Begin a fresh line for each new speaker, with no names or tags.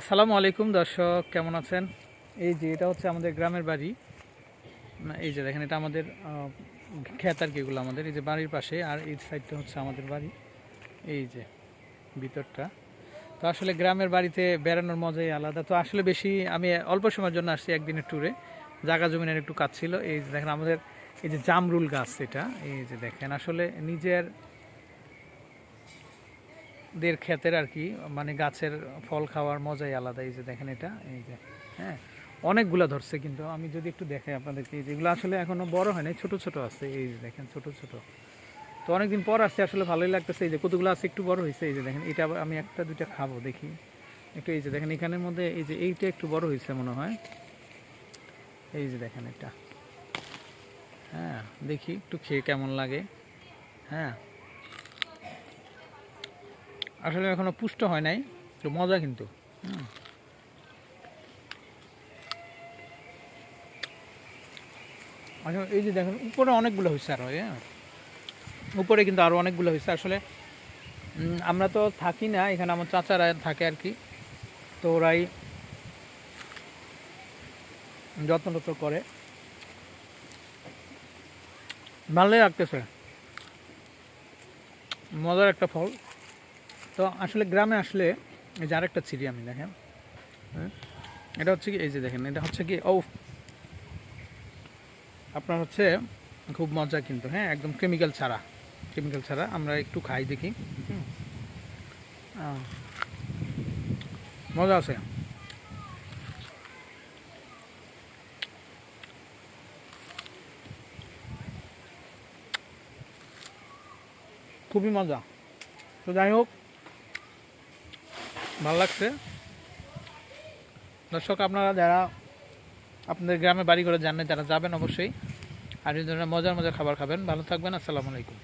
আসসালামু আলাইকুম দর্শক, কেমন আছেন? এই যে এটা হচ্ছে আমাদের গ্রামের বাড়ি। এই যে দেখেন, এটা আমাদের ক্ষেত আর কি এগুলো আমাদের। এই যে বাড়ির পাশে আর এই সাইডটা হচ্ছে আমাদের বাড়ি। এই যে ভিতরটা। তো আসলে গ্রামের বাড়িতে বেড়ানোর মজাই আলাদা। তো আসলে বেশি আমি অল্প সময়ের জন্য আসছি একদিনের ট্যুরে জায়গা জমিনের একটু কাজ ছিল। এই যে দেখেন, আমাদের এই যে জামরুল গাছ এটা। এই যে দেখেন, আসলে নিজের দের ক্ষেতের আর কি মানে গাছের ফল খাওয়ার মজাই আলাদা। এই যে দেখেন এটা, এই যে হ্যাঁ অনেকগুলা ধরছে কিন্তু। আমি যদি একটু দেখাই আপনাদেরকে যেগুলো আসলে এখনও বড় হয় নাই, ছোটো ছোট আছে, এই যে দেখেন, ছোট ছোট। তো অনেকদিন পর আসছে, আসলে ভালোই লাগতেছে। এই যে কতগুলো আছে, একটু বড় হয়েছে, এই যে দেখেন, এটা আমি একটা, দুইটা খাব, দেখি। একটু এই যে দেখেন, এখানের মধ্যে এই যে এইটা একটু বড় হয়েছে মনে হয়। এই যে দেখেন এটা। হ্যাঁ দেখি একটু খেয়ে কেমন লাগে। হ্যাঁ। আসলে এখনও পুষ্ট হয় নাই, তো মজা কিন্তু। আচ্ছা এই যে দেখেন, উপরে অনেকগুলো হয়েছে আরও হ্যাঁ? উপরে কিন্তু আরও অনেকগুলো হয়েছে আসলে আমরা তো থাকি না, এখানে আমার চাচারা থাকে আর কি। তো ওরাই যত্ন টত্ন করে। ভালোই লাগতেছে। মজার একটা ফল। তো আসলে গ্রামে আসলে এই যে আরেকটা ছিরি আমি দেখেন। হ্যাঁ? এটা হচ্ছে কি এই যে দেখেন এটা হচ্ছে কি ও আপনার হচ্ছে খুব মজা কিন্তু হ্যাঁ একদম কেমিক্যাল ছাড়া কেমিক্যাল ছাড়া আমরা একটু খাই দেখি। মজা আছে। খুবই মজা। তো যাই হোক ভালো লাগছে। দর্শক, আপনারা যারা আপনাদের গ্রামে বাড়ি করে জানেন তারা যাবেন অবশ্যই। আর এই ধরনের মজার মজার খাবার খাবেন, ভালো থাকবেন, আসসালামু আলাইকুম।